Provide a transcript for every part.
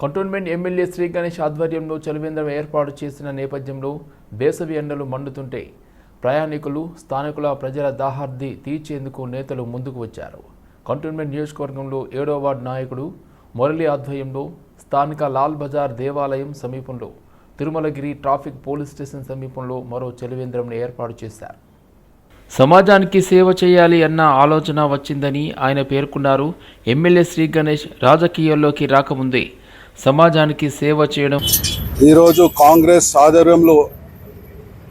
Cantonment MLA Shri Ganesh ఆధ్వర్యంలో చలివేంద్రం ఏర్పాటు చేసిన నేపథ్యంలో వేసవి ఎండలు మండుతుంటే ప్రయాణికులు స్థానికుల ప్రజల దాహార్ది తీర్చేందుకు నేతలు ముందుకు వచ్చారు. కంటోన్మెంట్ నియోజకవర్గంలో ఏడో వార్డు నాయకుడు మురళి ఆధ్వర్యంలో స్థానిక లాల్ బజార్ దేవాలయం సమీపంలో తిరుమలగిరి ట్రాఫిక్ పోలీస్ స్టేషన్ సమీపంలో మరో చలివేంద్రంను ఏర్పాటు చేశారు. సమాజానికి సేవ చేయాలి అన్న ఆలోచన వచ్చిందని ఆయన పేర్కొన్నారు. ఎమ్మెల్యే శ్రీ గణేష్ రాజకీయాల్లోకి రాకముందే సమాజానికి సేవ చేయడం. ఈరోజు కాంగ్రెస్ ఆధ్వర్యంలో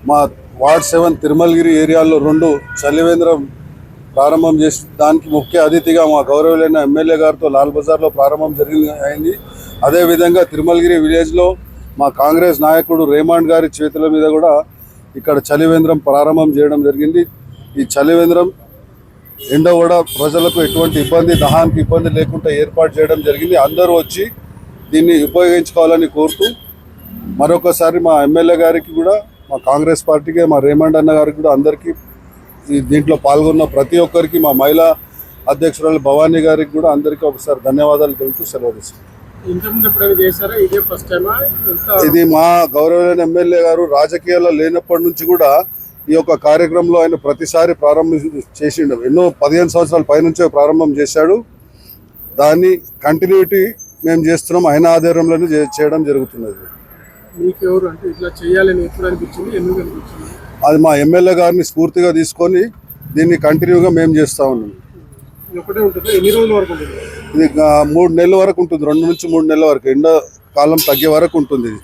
మా వార్డ్ సెవెన్ తిరుమలగిరి ఏరియాలో రెండు చలివేంద్రం ప్రారంభం చేసి దానికి ముఖ్య అతిథిగా మా గౌరవులైన ఎమ్మెల్యే గారితో లాల్ బజార్లో ప్రారంభం జరిగింది అయింది. అదేవిధంగా తిరుమలగిరి విలేజ్లో మా కాంగ్రెస్ నాయకుడు రేమాండ్ గారి చేతుల మీద కూడా ఇక్కడ చలివేంద్రం ప్రారంభం చేయడం జరిగింది. ఈ చలివేంద్రం ఎండ కూడా ప్రజలకు ఎటువంటి ఇబ్బంది దహానికి ఇబ్బంది లేకుండా ఏర్పాటు చేయడం జరిగింది. అందరూ వచ్చి దీన్ని ఉపయోగించుకోవాలని కోరుతూ మరొకసారి మా ఎమ్మెల్యే గారికి కూడా మా కాంగ్రెస్ పార్టీకి మా రేమండ్ అన్న గారికి కూడా అందరికీ దీంట్లో పాల్గొన్న ప్రతి ఒక్కరికి మా మహిళా అధ్యక్షురాలు భవానీ గారికి కూడా అందరికీ ఒకసారి ధన్యవాదాలు తెలుపుతూ సెలవు తీసుకుంటాం ఎంత ఇది మా గౌరవమైన ఎమ్మెల్యే గారు రాజకీయాల్లో లేనప్పటి నుంచి కూడా ఈ యొక్క కార్యక్రమంలో ఆయన ప్రతిసారి ప్రారంభం చేసిండు. ఎన్నో పదిహేను సంవత్సరాల పైనుంచే ప్రారంభం చేశాడు. దాన్ని కంటిన్యూటీ మేము చేస్తున్నాం ఆయన ఆధ్వర్యంలోనే చే- చేయడం జరుగుతున్నది. మీకు ఎవరు అంటే ఇట్లా చేయాలని ఎప్పుడు అనిపించింది ఎందుకు అనిపించింది? అది మా ఎమ్మెల్యే గారిని స్ఫూర్తిగా తీసుకొని దీన్ని కంటిన్యూగా మేము చేస్తా ఉన్నాం. ఇది ఒకటే ఉంటుంది? ఎన్ని రోజుల వరకు ఉంటుంది? ఇది మూడు నెలల వరకు ఉంటుంది రెండు నుంచి మూడు నెలల వరకు ఎండ కాలం తగ్గే వరకు ఉంటుంది ఇది.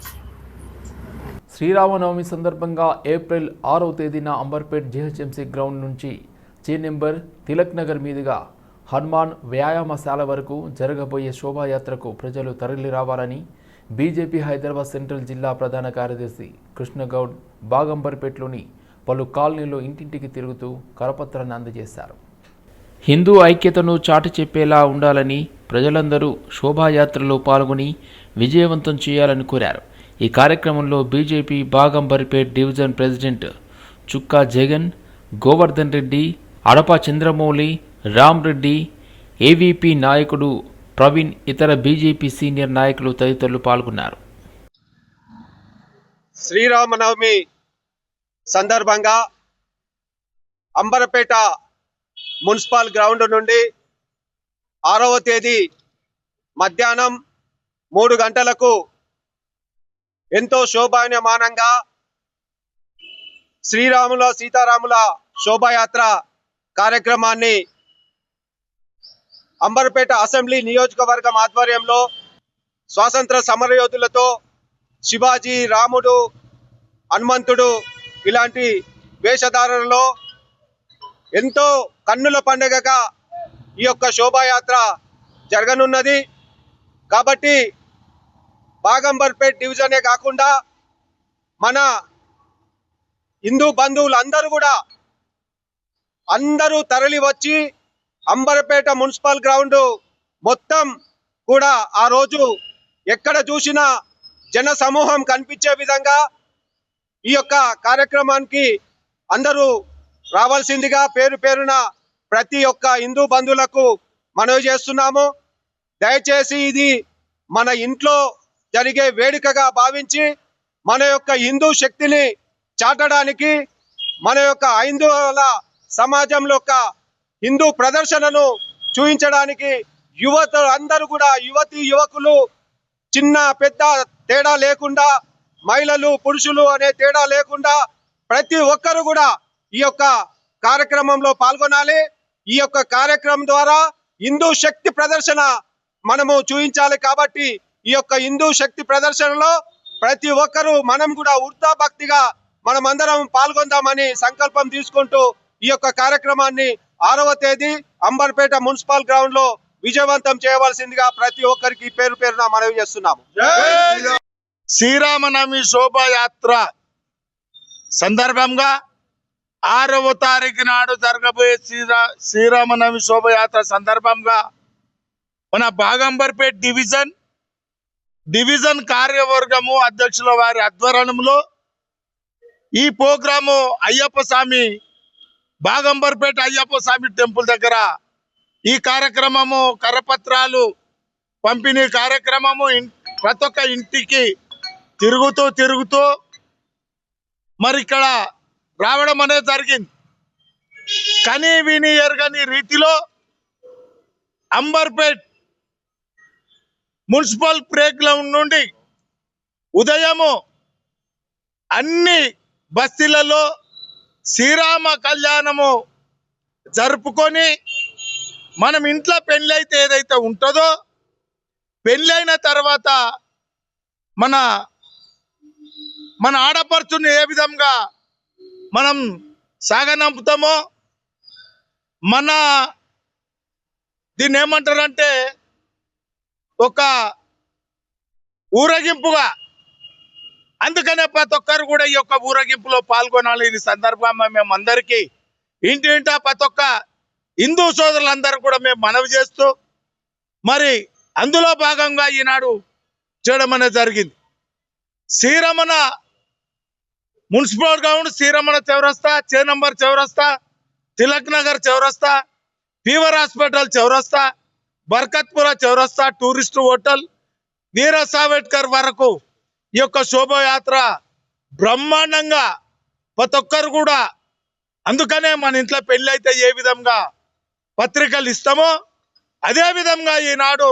శ్రీరామనవమి సందర్భంగా ఏప్రిల్ ఆరవ తేదీన అంబర్పేట్ జిహెచ్ఎంసీ గ్రౌండ్ నుంచి చే నెంబర్ తిలక్ నగర్ మీదుగా హనుమాన్ వ్యాయామశాల వరకు జరగబోయే శోభాయాత్రకు ప్రజలు తరలి రావాలని బీజేపీ హైదరాబాద్ సెంట్రల్ జిల్లా ప్రధాన కార్యదర్శి కృష్ణగౌడ్ బాగంబర్పేట్లోని పలు కాలనీలో ఇంటింటికి తిరుగుతూ కరపత్రాన్ని అందజేశారు. హిందూ ఐక్యతను చాటి చెప్పేలా ఉండాలని ప్రజలందరూ శోభాయాత్రలో పాల్గొని విజయవంతం చేయాలని కోరారు. ఈ కార్యక్రమంలో BJP Bagambarpet division president Chukka Jagan Govardhan Reddy Adapa Chandramouli Ram Reddy AVP నాయకుడు ప్రవీణ్ ఇతర బీజేపీ సీనియర్ నాయకులు తదితరులు పాల్గొన్నారు. శ్రీరామనవమి సందర్భంగా అంబరపేట మున్సిపల్ గ్రౌండ్ నుండి ఆరవ తేదీ మధ్యాహ్నం మూడు గంటలకు ఎంతో శోభాయమానంగా శ్రీరాముల సీతారాముల శోభాయాత్ర కార్యక్రమాన్ని అంబర్పేట అసెంబ్లీ నియోజకవర్గం ఆధ్వర్యంలో స్వాతంత్ర సమరయోధులతో శివాజీ రాముడు హనుమంతుడు ఇలాంటి వేషధారణలో ఎంతో కన్నుల పండుగగా ఈ యొక్క శోభాయాత్ర జరగనున్నది. కాబట్టి బాగంబర్పేట్ డివిజనే కాకుండా మన హిందూ బంధువులందరూ కూడా అందరూ తరలి వచ్చి అంబరపేట మున్సిపల్ గ్రౌండ్ మొత్తం కూడా ఆ రోజు ఎక్కడ చూసినా జన సమూహం కనిపించే విధంగా ఈ యొక్క కార్యక్రమానికి అందరూ రావాల్సిందిగా పేరు పేరున ప్రతి ఒక్క హిందూ బంధువులకు మనవి చేస్తున్నాము. దయచేసి ఇది మన ఇంట్లో జరిగే వేడుకగా భావించి మన యొక్క హిందూ శక్తిని చాటడానికి మన యొక్క హైందువుల సమాజంలో యొక్క హిందూ ప్రదర్శనను చూపించడానికి యువత అందరూ కూడా యువతి యువకులు చిన్న పెద్ద తేడా లేకుండా మహిళలు పురుషులు అనే తేడా లేకుండా ప్రతి ఒక్కరు కూడా ఈ యొక్క కార్యక్రమంలో పాల్గొనాలి. ఈ యొక్క కార్యక్రమం ద్వారా హిందూ శక్తి ప్రదర్శన మనము చూపించాలి కాబట్టి ఈ యొక్క హిందూ శక్తి ప్రదర్శనలో ప్రతి ఒక్కరూ మనం కూడా ఉర్తా భక్తిగా మనం అందరం పాల్గొందామని సంకల్పం తీసుకుంటూ ఈ యొక్క కార్యక్రమాన్ని ఆరవ తేదీ అంబర్పేట మున్సిపల్ గ్రౌండ్లో విజయవంతం చేయవలసిందిగా ప్రతి ఒక్కరికి పేరు పేరున మనవి చేస్తున్నాము. శ్రీరామనవమి శోభాయాత్ర సందర్భంగా ఆరవ తారీఖు నాడు జరగబోయే శ్రీరా శ్రీరామనవమి శోభయాత్ర సందర్భంగా మన బాగంబర్పేట్ డివిజన్ డివిజన్ కార్యవర్గము అధ్యక్షుల వారి ఆధ్వర్యంలో ఈ ప్రోగ్రాము అయ్యప్ప స్వామి బాగంబర్పేట అయ్యప్ప స్వామి టెంపుల్ దగ్గర ఈ కార్యక్రమము కరపత్రాలు పంపిణీ కార్యక్రమము ప్రతి ఒక్క ఇంటికి తిరుగుతూ తిరుగుతూ మరి ఇక్కడ రావడం అనేది జరిగింది. కని విని ఎరగని రీతిలో అంబర్పేట్ మున్సిపల్ ప్లే గ్రౌండ్ నుండి ఉదయము అన్ని బస్తీలలో శ్రీరామ కళ్యాణము జరుపుకొని మనం ఇంట్లో పెళ్ళైతే ఏదైతే ఉంటుందో పెళ్ళైన తర్వాత మన మన ఆడపడుచుని ఏ విధంగా మనం సాగనంపుతామో మన దీన్ని ఏమంటారంటే ఒక ఊరేగింపుగా అందుకనే ప్రతి ఒక్కరు కూడా ఈ యొక్క ఊరేగింపులో పాల్గొనాలి. ఈ సందర్భంగా మేము అందరికీ ఇంటి ఇంటా ప్రతి ఒక్క హిందూ సోదరులందరూ కూడా మేము మనవి చేస్తూ మరి అందులో భాగంగా ఈనాడు చేయడం అనేది జరిగింది. శ్రీరమణ మున్సిపల్ గ్రౌండ్ శ్రీరమణ చౌరస్తా చే నంబర్ చౌరస్తా తిలక్ నగర్ చౌరస్తా ఫీవర్ హాస్పిటల్ చౌరస్తా బర్కత్పుర చౌరస్తా టూరిస్ట్ హోటల్ వీర సావేట్కర్ వరకు ఈ యొక్క శోభయాత్ర బ్రహ్మాండంగా ప్రతి ఒక్కరు కూడా అందుకనే మన ఇంట్లో పెళ్ళి అయితే ఏ విధంగా పత్రికలు ఇస్తామో అదే విధంగా ఈనాడు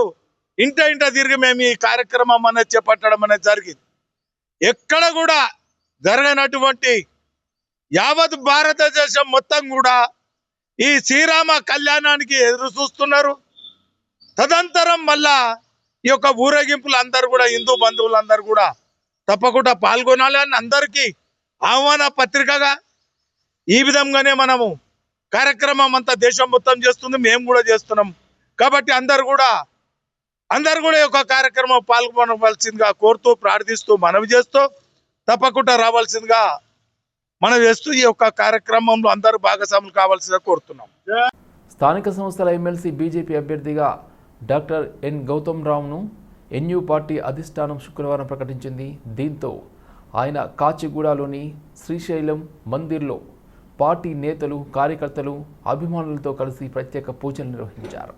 ఇంట ఇంట తిరిగి మేము ఈ కార్యక్రమం అనేది చేపట్టడం అనేది జరిగింది. ఎక్కడ కూడా జరగనటువంటి యావత్ భారతదేశం మొత్తం కూడా ఈ శ్రీరామ కళ్యాణానికి ఎదురు చూస్తున్నారు. తదంతరం మళ్ళా ఈ యొక్క ఊరేగింపులు అందరు కూడా హిందూ బంధువులందరూ కూడా తప్పకుండా పాల్గొనాలి అని అందరికీ ఆహ్వాన పత్రికగా ఈ విధంగానే మనము కార్యక్రమం అంతా దేశం మొత్తం చేస్తుంది మేము కూడా చేస్తున్నాం. కాబట్టి అందరు కూడా అందరు కూడా యొక్క కార్యక్రమం పాల్గొనవలసిందిగా కోరుతూ ప్రార్థిస్తూ మనవి చేస్తూ తప్పకుండా రావాల్సిందిగా మనం వేస్తూ ఈ యొక్క కార్యక్రమంలో అందరూ భాగస్వాములు కావాల్సిందిగా కోరుతున్నాం. స్థానిక సంస్థల ఎమ్మెల్సీ బీజేపీ అభ్యర్థిగా డాక్టర్ ఎన్ గౌతమ్ రావును ఎన్యూ పార్టీ అధిష్టానం శుక్రవారం ప్రకటించింది. దీంతో ఆయన కాచిగూడలోని శ్రీశైలం మందిర్లో పార్టీ నేతలు కార్యకర్తలు అభిమానులతో కలిసి ప్రత్యేక పూజలు నిర్వహించారు.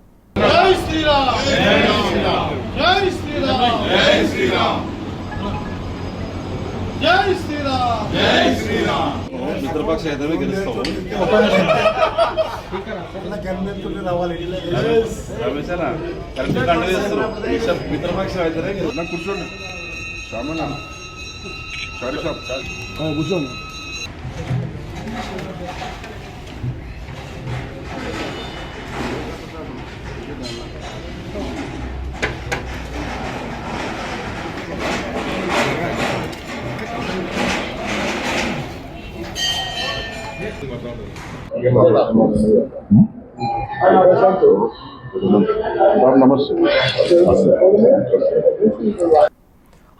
జై శ్రీరామ్. జై శ్రీరామ్. మిత్రపక్ష గెలుస్తాము రమేష్ అన్న కరెక్ట్ కంటిన్యూ చేస్తారు మిత్రపక్ష అయితేనే గెలుస్తాం. కూర్చోండి. శ్యామన్న సారీ షాప్ కూర్చోండి.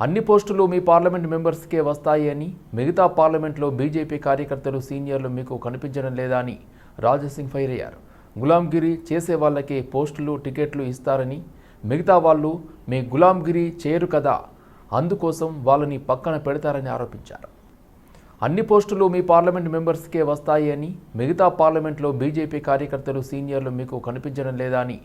అన్ని పోస్టులు మీ పార్లమెంట్ మెంబర్స్కే వస్తాయి అని మిగతా పార్లమెంట్లో బీజేపీ కార్యకర్తలు సీనియర్లు మీకు కనిపించడం లేదా అని రాజసింగ్ ఫైర్ అయ్యారు. గులాంగిరి చేసే వాళ్ళకే పోస్టులు టికెట్లు ఇస్తారని మిగతా వాళ్ళు మీ గులాంగిరి చేయరు కదా అందుకోసం వాళ్ళని పక్కన పెడతారని ఆరోపించారు. అన్ని పోస్టులు మీ పార్లమెంట్ మెంబర్స్కే వస్తాయి అని మిగతా పార్లమెంట్లో బీజేపీ కార్యకర్తలు సీనియర్లు మీకు కనిపించడం లేదా అని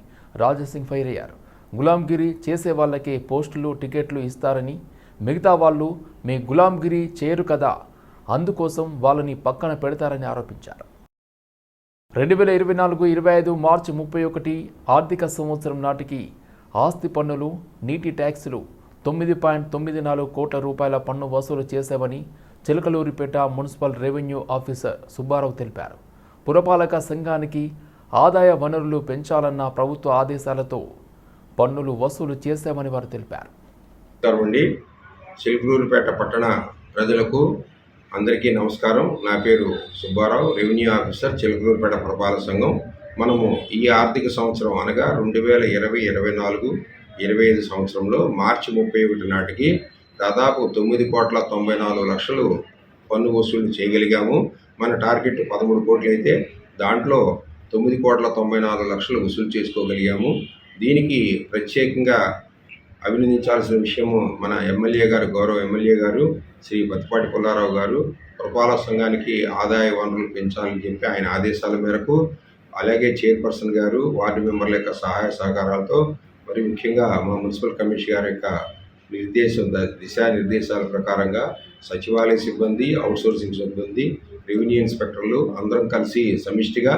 రాజసింగ్ ఫైర్ అయ్యారు. గులాంగిరి చేసే వాళ్ళకే పోస్టులు టికెట్లు ఇస్తారని మిగతా వాళ్ళు మీ గులాంగిరి చేయరు కదా అందుకోసం వాళ్ళని పక్కన పెడతారని ఆరోపించారు. రెండు వేల ఇరవై నాలుగు ఇరవై ఐదు మార్చి ముప్పై ఒకటి ఆర్థిక సంవత్సరం నాటికి ఆస్తి పన్నులు నీటి ట్యాక్సులు తొమ్మిది పాయింట్ తొమ్మిది నాలుగు కోట్ల రూపాయల పన్ను వసూలు చేశామని Chilakaluripet municipal revenue officer Subbarao తెలిపారు. పురపాలక సంఘానికి ఆదాయ వనరులు పెంచాలన్న ప్రభుత్వ ఆదేశాలతో పన్నులు వసూలు చేశామని వారు తెలిపారు. నమస్కారం చిలుకలూరుపేట పట్టణ ప్రజలకు అందరికీ నమస్కారం. నా పేరు సుబ్బారావు రెవెన్యూ ఆఫీసర్ చిలుకలూరుపేట పురపాలక సంఘం. మనము ఈ ఆర్థిక సంవత్సరం అనగా రెండు వేల ఇరవై ఇరవై నాలుగు ఇరవై ఐదు సంవత్సరంలో మార్చి ముప్పై ఒకటి నాటికి దాదాపు తొమ్మిది కోట్ల తొంభై నాలుగు లక్షలు పన్ను వసూలు చేయగలిగాము. మన టార్గెట్ పదమూడు కోట్లు అయితే దాంట్లో తొమ్మిది కోట్ల తొంభై నాలుగు లక్షలు వసూలు చేసుకోగలిగాము. దీనికి ప్రత్యేకంగా అభినందించాల్సిన విషయము మన ఎమ్మెల్యే గారు గౌరవ ఎమ్మెల్యే గారు శ్రీ బతిపాటి పుల్లారావు గారు. పురపాలక సంఘానికి ఆదాయ వనరులు పెంచాలని చెప్పి ఆయన ఆదేశాల మేరకు అలాగే చైర్పర్సన్ గారు వార్డు మెంబర్ల యొక్క సహాయ సహకారాలతో మరి ముఖ్యంగా మా మున్సిపల్ కమిషన్ గారి యొక్క నిర్దేశం ద- దిశానిర్దేశాల ప్రకారంగా సచివాలయ సిబ్బంది అవుట్సోర్సింగ్ సిబ్బంది రెవెన్యూ ఇన్స్పెక్టర్లు అందరం కలిసి సమిష్టిగా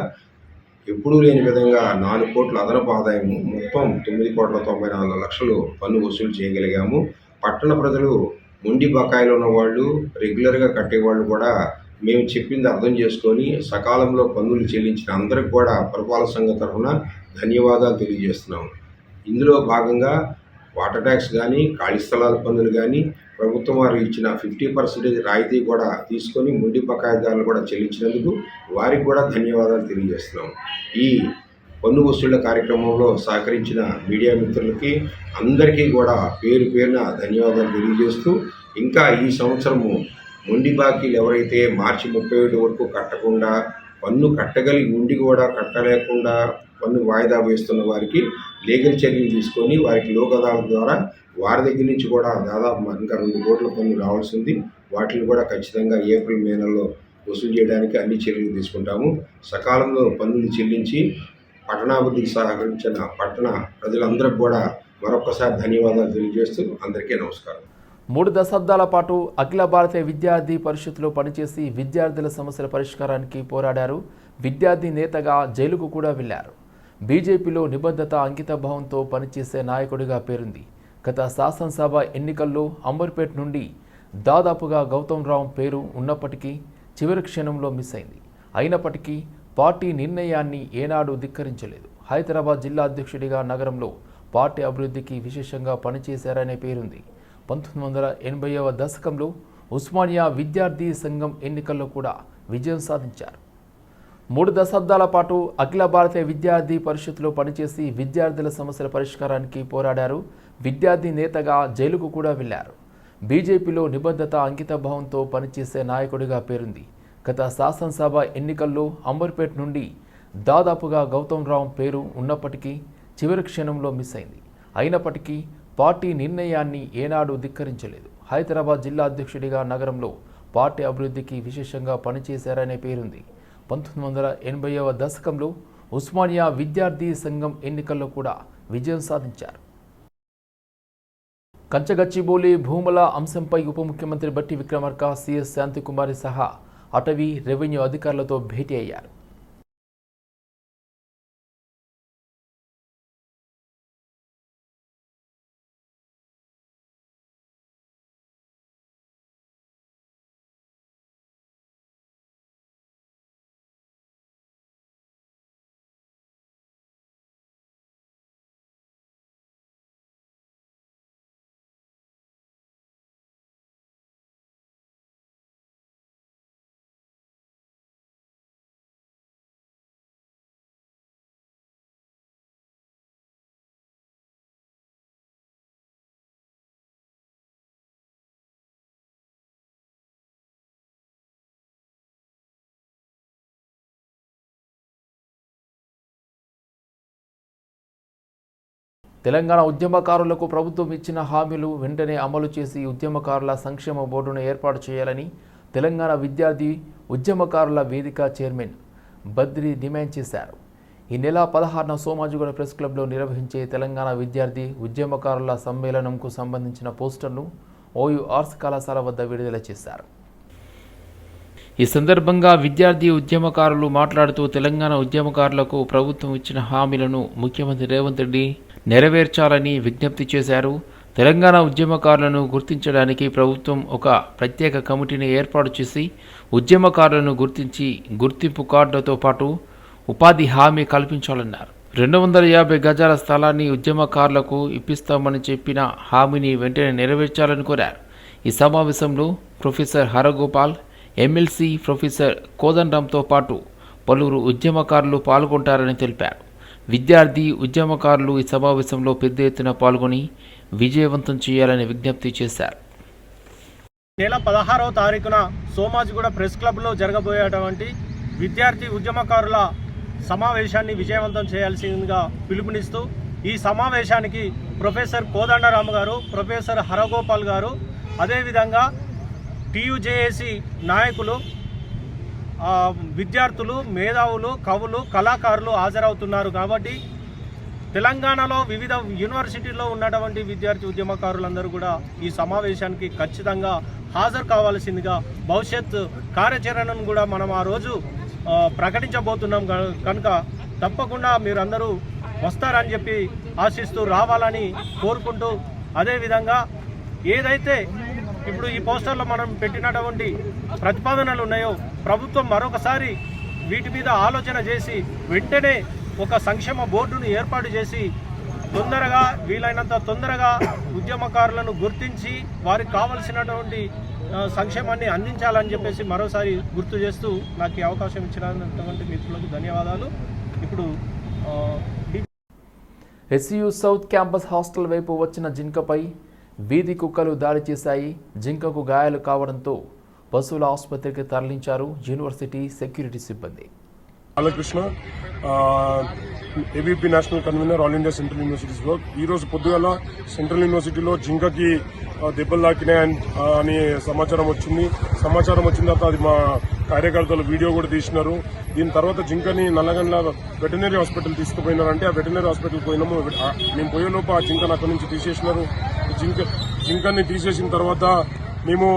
ఎప్పుడూ లేని విధంగా నాలుగు కోట్ల అదనపు ఆదాయము మొత్తం తొమ్మిది కోట్ల తొంభై నాలుగు లక్షలు పన్ను వసూలు చేయగలిగాము. పట్టణ ప్రజలు మొండి బకాయిలు ఉన్న వాళ్ళు రెగ్యులర్గా కట్టేవాళ్ళు కూడా మేము చెప్పింది అర్థం చేసుకొని సకాలంలో పన్నులు చెల్లించిన అందరికి కూడా పరిపాలన సంఘం తరఫున ధన్యవాదాలు తెలియజేస్తున్నాము. ఇందులో భాగంగా వాటర్ ట్యాక్స్ కానీ ఖాళీ స్థలాల పన్నులు కానీ ప్రభుత్వం వారు ఇచ్చిన ఫిఫ్టీ పర్సెంటేజ్ రాయితీ కూడా తీసుకొని ముండి బకాయిదారులు కూడా చెల్లించినందుకు వారికి కూడా ధన్యవాదాలు తెలియజేస్తున్నాం ఈ పన్ను వసూళ్ళ కార్యక్రమంలో సహకరించిన మీడియా మిత్రులకి అందరికీ కూడా పేరు పేరున ధన్యవాదాలు తెలియజేస్తూ ఇంకా ఈ సంవత్సరము మొండి బాకీలు ఎవరైతే మార్చి ముప్పై ఏడు వరకు కట్టకుండా పన్ను కట్టగలిగి ఉండి కూడా కట్టలేకుండా పన్ను వాయిదా వేస్తున్న వారికి లీగల్ చర్యలు తీసుకొని వారికి లోక్ అదాలత్ ద్వారా వారి దగ్గర నుంచి కూడా దాదాపు ఇంకా రెండు కోట్ల పన్ను రావాల్సింది. వాటిని కూడా ఖచ్చితంగా ఏప్రిల్ మే నెలలో వసూలు చేయడానికి అన్ని చర్యలు తీసుకుంటాము. సకాలంలో పన్నులు చెల్లించి పట్టణాభివృద్ధికి సహకరించిన పట్టణ ప్రజలందరికీ కూడా మరొకసారి ధన్యవాదాలు తెలియజేస్తూ అందరికీ నమస్కారం. మూడు దశాబ్దాల పాటు అఖిల భారతీయ విద్యార్థి పరిషత్లో పనిచేసి విద్యార్థుల సమస్యల పరిష్కారానికి పోరాడారు. విద్యార్థి నేతగా జైలుకు కూడా వెళ్ళారు బీజేపీలో నిబద్ధత అంకితభావంతో పనిచేసే నాయకుడిగా పేరుంది. గత శాసనసభ ఎన్నికల్లో అంబర్పేట్ నుండి దాదాపుగా గౌతమ్ రావు పేరు ఉన్నప్పటికీ చివరి క్షణంలో మిస్ అయింది. అయినప్పటికీ పార్టీ నిర్ణయాన్ని ఏనాడు ధిక్కరించలేదు. హైదరాబాద్ జిల్లా అధ్యక్షుడిగా నగరంలో పార్టీ అభివృద్ధికి విశేషంగా పనిచేశారనే పేరుంది. పంతొమ్మిది వందల ఎనభైవ దశకంలో ఉస్మానియా విద్యార్థి సంఘం ఎన్నికల్లో కూడా విజయం సాధించారు. మూడు దశాబ్దాల పాటు అఖిల భారతీయ విద్యార్థి పరిషత్లో పనిచేసి విద్యార్థుల సమస్యల పరిష్కారానికి పోరాడారు. విద్యార్థి నేతగా జైలుకు కూడా వెళ్ళారు బీజేపీలో నిబద్ధత అంకితభావంతో పనిచేసే నాయకుడిగా పేరుంది. గత శాసనసభ ఎన్నికల్లో అంబర్పేట్ నుండి దాదాపుగా గౌతమ్ రావు పేరు ఉన్నప్పటికీ చివరి క్షణంలో మిస్ అయింది. అయినప్పటికీ పార్టీ నిర్ణయాన్ని ఏనాడు ధిక్కరించలేదు. హైదరాబాద్ జిల్లా అధ్యక్షుడిగా నగరంలో పార్టీ అభివృద్ధికి విశేషంగా పనిచేశారనే పేరుంది. పంతొమ్మిది వందల ఎనభైవ దశకంలో ఉస్మానియా విద్యార్థి సంఘం ఎన్నికల్లో కూడా విజయం సాధించారు. కంచగచ్చిబోలి భూముల అంశంపై ఉప ముఖ్యమంత్రి బట్టి విక్రమార్క సిఎస్ శాంతికుమారి సహా అటవీ రెవెన్యూ అధికారులతో భేటీ అయ్యారు. తెలంగాణ ఉద్యమకారులకు ప్రభుత్వం ఇచ్చిన హామీలు వెంటనే అమలు చేసి ఉద్యమకారుల సంక్షేమ బోర్డును ఏర్పాటు చేయాలని తెలంగాణ విద్యార్థి ఉద్యమకారుల వేదిక చైర్మన్ బద్రి డిమాండ్ చేశారు. ఈ నెల పదహారున సోమాజిగూడ ప్రెస్ క్లబ్లో నిర్వహించే తెలంగాణ విద్యార్థి ఉద్యమకారుల సమ్మేళనంకు సంబంధించిన పోస్టర్ను ఓయూ ఆర్ట్స్ కళాశాల వద్ద విడుదల చేశారు. ఈ సందర్భంగా విద్యార్థి ఉద్యమకారులు మాట్లాడుతూ తెలంగాణ ఉద్యమకారులకు ప్రభుత్వం ఇచ్చిన హామీలను ముఖ్యమంత్రి రేవంత్ రెడ్డి నెరవేర్చాలని విజ్ఞప్తి చేశారు. తెలంగాణ ఉద్యమకారులను గుర్తించడానికి ప్రభుత్వం ఒక ప్రత్యేక కమిటీని ఏర్పాటు చేసి ఉద్యమకారులను గుర్తించి గుర్తింపు కార్డులతో పాటు ఉపాధి హామీ కల్పించాలన్నారు. రెండు వందల యాభై గజాల స్థలాన్ని ఉద్యమకారులకు ఇప్పిస్తామని చెప్పిన హామీని వెంటనే నెరవేర్చాలని కోరారు. ఈ సమావేశంలో ప్రొఫెసర్ హరగోపాల్ ఎమ్మెల్సీ ప్రొఫెసర్ కోదండంతో పాటు పలువురు ఉద్యమకారులు పాల్గొంటారని తెలిపారు. విద్యార్థి ఉద్యమకారులు ఈ సమావేశంలో పెద్ద ఎత్తున పాల్గొని విజయవంతం చేయాలని విజ్ఞప్తి చేశారు. నెల పదహారవ తారీఖున సోమాజిగూడ ప్రెస్ క్లబ్లో జరగబోయేటువంటి విద్యార్థి ఉద్యమకారుల సమావేశాన్ని విజయవంతం చేయాల్సిందిగా పిలుపునిస్తూ ఈ సమావేశానికి ప్రొఫెసర్ కోదండరామ గారు ప్రొఫెసర్ హరగోపాల్ గారు అదేవిధంగా టీయుజేఏసి నాయకులు విద్యార్థులు మేధావులు కవులు కళాకారులు హాజరవుతున్నారు కాబట్టి తెలంగాణలో వివిధ యూనివర్సిటీల్లో ఉన్నటువంటి విద్యార్థి ఉద్యమకారులందరూ కూడా ఈ సమావేశానికి ఖచ్చితంగా హాజరు కావాల్సిందిగా భవిష్యత్ కార్యాచరణను కూడా మనం ఆ రోజు ప్రకటించబోతున్నాం. కనుక తప్పకుండా మీరందరూ వస్తారని చెప్పి ఆశిస్తూ రావాలని కోరుకుంటూ అదేవిధంగా ఏదైతే ఇప్పుడు ఈ పోస్టర్లో మనం పెట్టినటువంటి ప్రతిపాదనలు ఉన్నాయో ప్రభుత్వం మరొకసారి వీటి మీద ఆలోచన చేసి వెంటనే ఒక సంక్షేమ బోర్డును ఏర్పాటు చేసి తొందరగా వీలైనంత తొందరగా ఉద్యమకారులను గుర్తించి వారికి కావలసినటువంటి సంక్షేమాన్ని అందించాలని చెప్పేసి మరోసారి గుర్తు చేస్తూ నాకు ఈ అవకాశం ఇచ్చినటువంటి మిత్రులకు ధన్యవాదాలు. ఇప్పుడు ఎస్సీయూ సౌత్ క్యాంపస్ హాస్టల్ వైపు వచ్చిన జింకపై వీధి కుక్కలు దాడి చేశాయి జింకకు గాయాలు కావడంతో పశువుల ఆసుపత్రికి తరలించారు యూనివర్సిటీ సెక్యూరిటీ సిబ్బంది. Balakrishna ABP national convener all India central universities work ఈ రోజు పొద్దుగల సెంట్రల్ యూనివర్సిటీలో జింకకి దెబ్బలు తాకినాయి అని- సమాచారం వచ్చింది. సమాచారం వచ్చిన తర్వాత అది మా కార్యకర్తలు వీడియో కూడా తీసినారు. దీని తర్వాత జింకని నల్లగండ్ల వెటనరీ హాస్పిటల్ తీసుకుపోయినారంటే ఆ వెటనరీ హాస్పిటల్ పోయినాము. మేము మేము పోయేలోపు ఆ జింకను అక్కడి నుంచి తీసేసినారు. జింక జింకని తీసేసిన తర్వాత మేము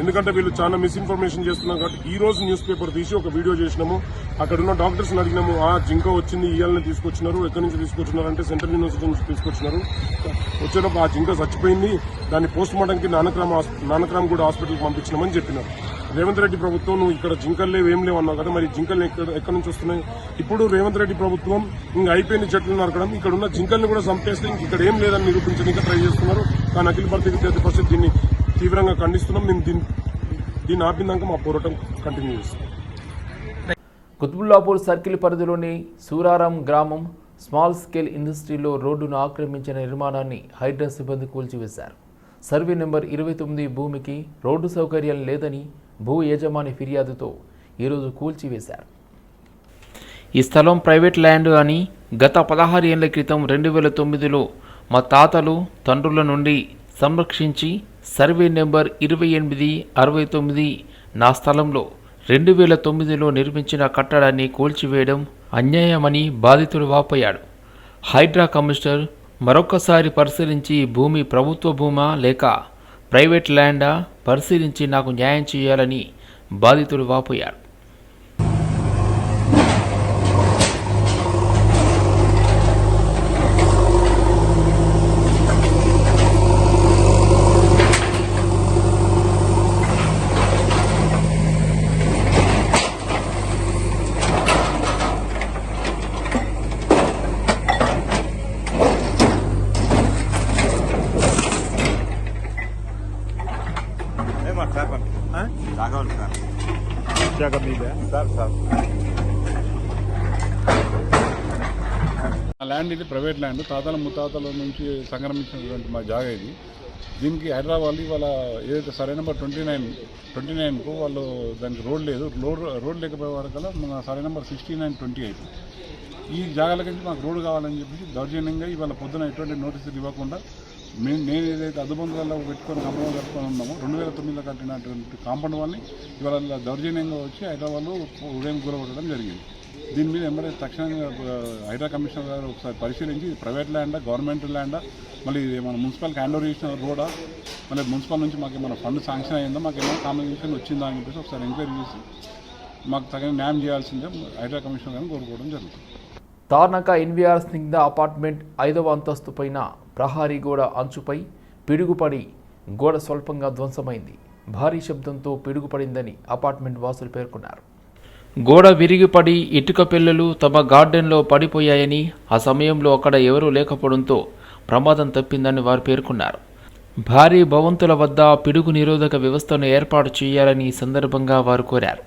ఎందుకంటే వీళ్ళు చాలా మిస్ఇన్ఫర్మేషన్ చేస్తున్నాం కాబట్టి ఈ రోజు న్యూస్ పేపర్ తీసి ఒక వీడియో చేసినాము. అక్కడ ఉన్న డాక్టర్స్ని అడిగినాము ఆ జింక వచ్చింది ఇయ్యాలని తీసుకొచ్చినారు ఎక్కడి నుంచి తీసుకొచ్చినారు? అంటే సెంట్రల్ యూనివర్సిటీ నుంచి తీసుకొచ్చినారు. వచ్చేటప్పుడు ఆ జింక చచ్చిపోయింది దాన్ని పోస్ట్ మార్టంకి నానక్రామ్ నానక్రామ్ కూడా హాస్పిటల్కి పంపించినామని చెప్పినారు. రేవంత్ రెడ్డి ప్రభుత్వం నువ్వు ఇక్కడ జింకలు లేవు ఏం లేవు అన్నావు కదా మరి జింకలు ఎక్కడ ఎక్కడి నుంచి వస్తున్నాయి? ఇప్పుడు రేవంత్ రెడ్డి ప్రభుత్వం ఇంకా అయిపోయిన చెట్లు నరకడం ఇక్కడ ఉన్న జింకల్ని కూడా చంపేస్తే ఇంక ఇక్కడ ఏం లేదని నిరూపించడానికి ట్రై చేస్తున్నారు. కానీ అఖిల భారతీయ విద్యార్థి పరిషత్ దీన్ని తీవ్రంగా ఖండిస్తున్నాం. మేము దీన్ని దీన్ని ఆపిందాక మా పోరాటం కంటిన్యూ చేస్తాం. కుతుబుల్లాపూర్ సర్కిల్ పరిధిలోని సూరారాం గ్రామం స్మాల్ స్కేల్ ఇండస్ట్రీలో రోడ్డును ఆక్రమించిన నిర్మాణాన్ని హైడ్రా సిబ్బంది కూల్చివేశారు. సర్వే నెంబర్ ఇరవై తొమ్మిది భూమికి రోడ్డు సౌకర్యం లేదని భూ యజమాని ఫిర్యాదుతో ఈరోజు కూల్చివేశారు. ఈ స్థలం ప్రైవేట్ ల్యాండ్ అని గత పదహారు ఏళ్ళ క్రితం రెండు వేల తొమ్మిదిలో మా తాతలు తండ్రుల నుండి సంరక్షించి సర్వే నెంబర్ ఇరవై ఎనిమిది అరవై తొమ్మిది నా స్థలంలో రెండు వేల తొమ్మిదిలో నిర్మించిన కట్టడాన్ని కూల్చివేయడం అన్యాయమని బాధితుడు వాపోయాడు. హైడ్రా కమిషనర్ మరొకసారి పరిశీలించి భూమి ప్రభుత్వ భూమా లేక ప్రైవేట్ ల్యాండా పరిశీలించి నాకు న్యాయం చేయాలని బాధితుడు వాపోయాడు. ఆ ల్యాండ్ ఇది ప్రైవేట్ ల్యాండ్ తాతల ముత్తాతల నుంచి సంక్రమించినటువంటి మా జాగా ఇది. దీనికి హైదరాబాద్ వాళ్ళ ఏదైతే సరే నెంబర్ ట్వంటీ నైన్ ట్వంటీ నైన్కు వాళ్ళు దానికి రోడ్ లేదు. రోడ్ రోడ్ లేకపోయే వరకల్లా మన సరే number sixty nine twenty eight ఈ జాగాల గురించి మాకు రోడ్డు కావాలని చెప్పేసి దౌర్జన్యంగా ఇవాళ పొద్దున ఎటువంటి నోటీసులు ఇవ్వకుండా మేము నేను ఏదైతే అదుబంధాల్లో పెట్టుకొని కంపౌండ్ కట్టుకొని ఉన్నామో రెండు వేల తొమ్మిదిలో కట్టినటువంటి కాంపౌండ్ వాళ్ళని ఇవాళ దౌర్జన్యంగా వచ్చి హైదరాబాద్ ఉదయం గురవడం జరిగింది. దీని మీద ఎంబడే తక్షణంగా హైదరా హైడ్రా కమిషనర్ గారు ఒకసారి పరిశీలించి ప్రైవేట్ ల్యాండా గవర్నమెంట్ ల్యాండా మళ్ళీ మన మున్సిపల్కి హ్యాండ్ ఓవర్ చేసిన రోడా మళ్ళీ మున్సిపల్ నుంచి మాకు ఏమైనా ఫండ్ శాంక్షన్ అయిందో మాకు ఏమైనా కాంబినేషన్ వచ్చిందా అని చెప్పేసి ఒకసారి ఎంక్వైరీ చేసి మాకు తగిన న్యాయం చేయాల్సిందే హైడ్రా కమిషనర్ గారిని కోరుకోవడం జరుగుతుంది. తార్నక ఎన్వీఆర్ స్నిగ్ధ అపార్ట్మెంట్ ఐదవ అంతస్తు పైన ప్రహారీ గోడ అంచుపై పిడుగుపడి గోడ స్వల్పంగా ధ్వంసమైంది. భారీ శబ్దంతో పిడుగుపడిందని అపార్ట్మెంట్ వాసులు పేర్కొన్నారు. గోడ విరిగిపడి ఇటుక పిల్లలు తమ గార్డెన్లో పడిపోయాయని ఆ సమయంలో అక్కడ ఎవరూ లేకపోవడంతో ప్రమాదం తప్పిందని వారు పేర్కొన్నారు. భారీ భవంతుల వద్ద పిడుగు నిరోధక వ్యవస్థను ఏర్పాటు చేయాలని ఈ సందర్భంగా వారు కోరారు.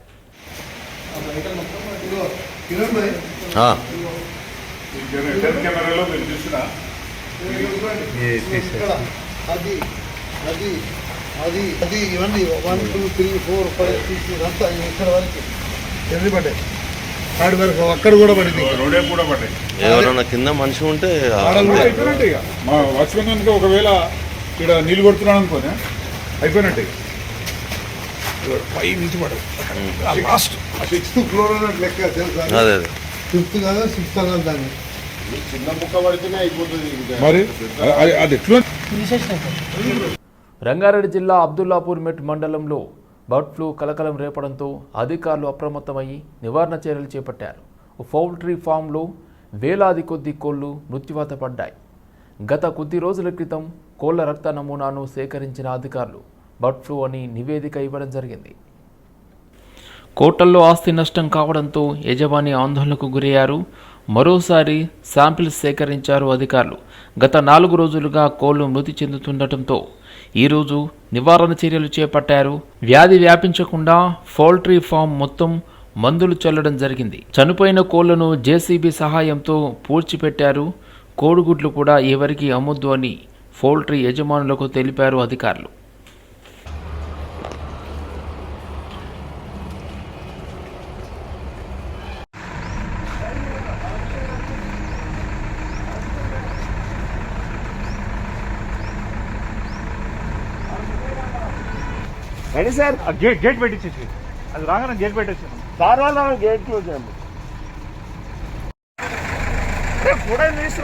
కెమెరాలో మీరు చూసిన అది అది అది అది ఇవన్నీ one two three four five six ఇదంతా ఇక్కడ వరకు ఎన్ని పడ్డాయి ఆడి వరకు అక్కడ కూడా పడింది రోడే కూడా పడ్డాయి కింద మనిషి ఉంటే అయిపోయినట్టే ఇక. మా వాచ్మెన్ కనుక ఒకవేళ ఇక్కడ నీళ్ళు కొడుతున్నాడు అనుకోనే అయిపోయినట్టే పై నుంచి పడదు లాస్ట్ సిక్స్త్ ఫ్లోర్ అన్నట్టు లెక్క తెలుసా? అదే అదే. ఫిఫ్త్ కాదా సిక్స్త్ అన్నది దాన్ని. చిన్న ముక్క పడితేనే అయిపోతుంది ఇంకా. మరి? అది- అది ఎట్లా? రంగారెడ్డి జిల్లా అబ్దుల్లాపూర్ మెట్ మండలంలో బర్డ్ ఫ్లూ కలకలం రేపడంతో అధికారులు అప్రమత్తమయ్యి నివారణ చర్యలు చేపట్టారు. పౌల్ట్రీ ఫామ్లో వేలాది కొద్ది కోళ్ళు మృత్యువాత పడ్డాయి. గత కొద్ది రోజుల క్రితం కోళ్ళ రక్త నమూనాను సేకరించిన అధికారులు బర్డ్ ఫ్లూ అని నివేదిక ఇవ్వడం జరిగింది. కోటల్లో ఆస్తి నష్టం కావడంతో యజమాని ఆందోళనకు గురయ్యారు మరోసారి శాంపిల్స్ సేకరించారు అధికారులు. గత నాలుగు రోజులుగా కోళ్ళు మృతి చెందుతుండటంతో ఈరోజు నివారణ చర్యలు చేపట్టారు. వ్యాధి వ్యాపించకుండా పౌల్ట్రీ ఫామ్ మొత్తం మందులు చల్లడం జరిగింది. చనిపోయిన కోళ్ళను జేసీబీ సహాయంతో పూడ్చిపెట్టారు. కోడిగుడ్లు కూడా ఎవరికి అమ్మొద్దు అని పౌల్ట్రీ యజమానులకు తెలిపారు అధికారులు. Ready sir? గేట్ గేట్ పెట్టించేసి. అది రాగానే గేట్ పెట్టేసాను సార్ వాళ్ళ గేట్ క్లోజ్ చేయండి. కూడా తీసుకురా